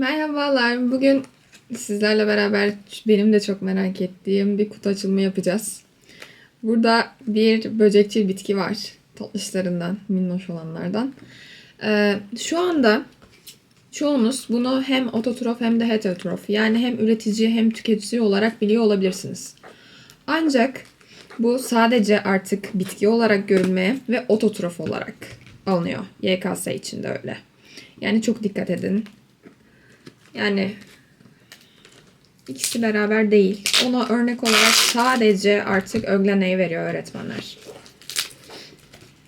Merhabalar. Bugün sizlerle beraber benim de çok merak ettiğim bir kutu açılımı yapacağız. Burada bir böcekçil bitki var. Tatlışlarından, minnoş olanlardan. Ee, şu anda çoğunuz bunu hem ototrof hem de heterotrof yani hem üretici hem tüketici olarak biliyor olabilirsiniz. Ancak bu sadece artık bitki olarak görülmeye ve ototrof olarak alınıyor. YKS için de öyle. Yani çok dikkat edin. Yani ikisi beraber değil. Ona örnek olarak sadece artık ögleneyi veriyor öğretmenler.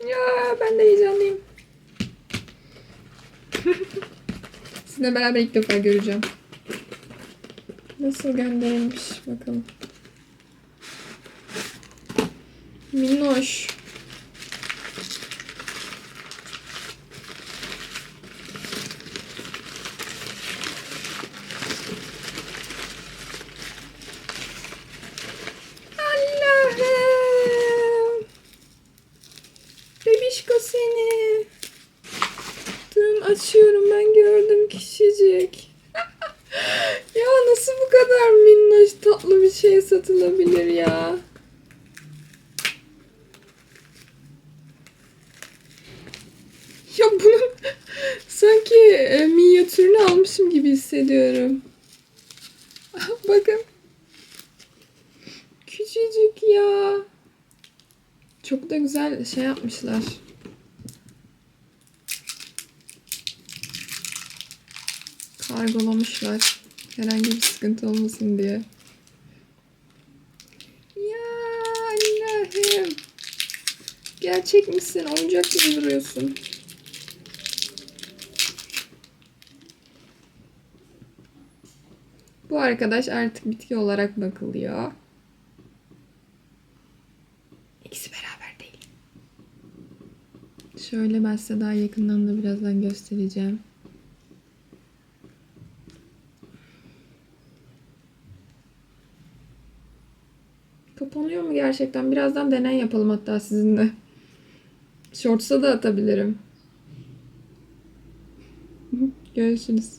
Ya ben de heyecanlıyım. Sizinle beraber ilk defa göreceğim. Nasıl gönderilmiş bakalım. Minnoş. Allah'ım. Bebişko seni. Durun açıyorum ben gördüm küçücük. ya nasıl bu kadar minnoş tatlı bir şey satılabilir ya? Ya bunun sanki e, minyatürünü almışım gibi hissediyorum. Bakın. Küçücük ya. Çok da güzel şey yapmışlar. Kargolamışlar. Herhangi bir sıkıntı olmasın diye. Ya Allah'ım. Gerçek misin? Oyuncak gibi duruyorsun. Bu arkadaş artık bitki olarak bakılıyor. İkisi beraber. Şöyle ben size daha yakından da birazdan göstereceğim. Kapanıyor mu gerçekten? Birazdan deney yapalım hatta sizinle. Shorts'a da atabilirim. Görüşürüz.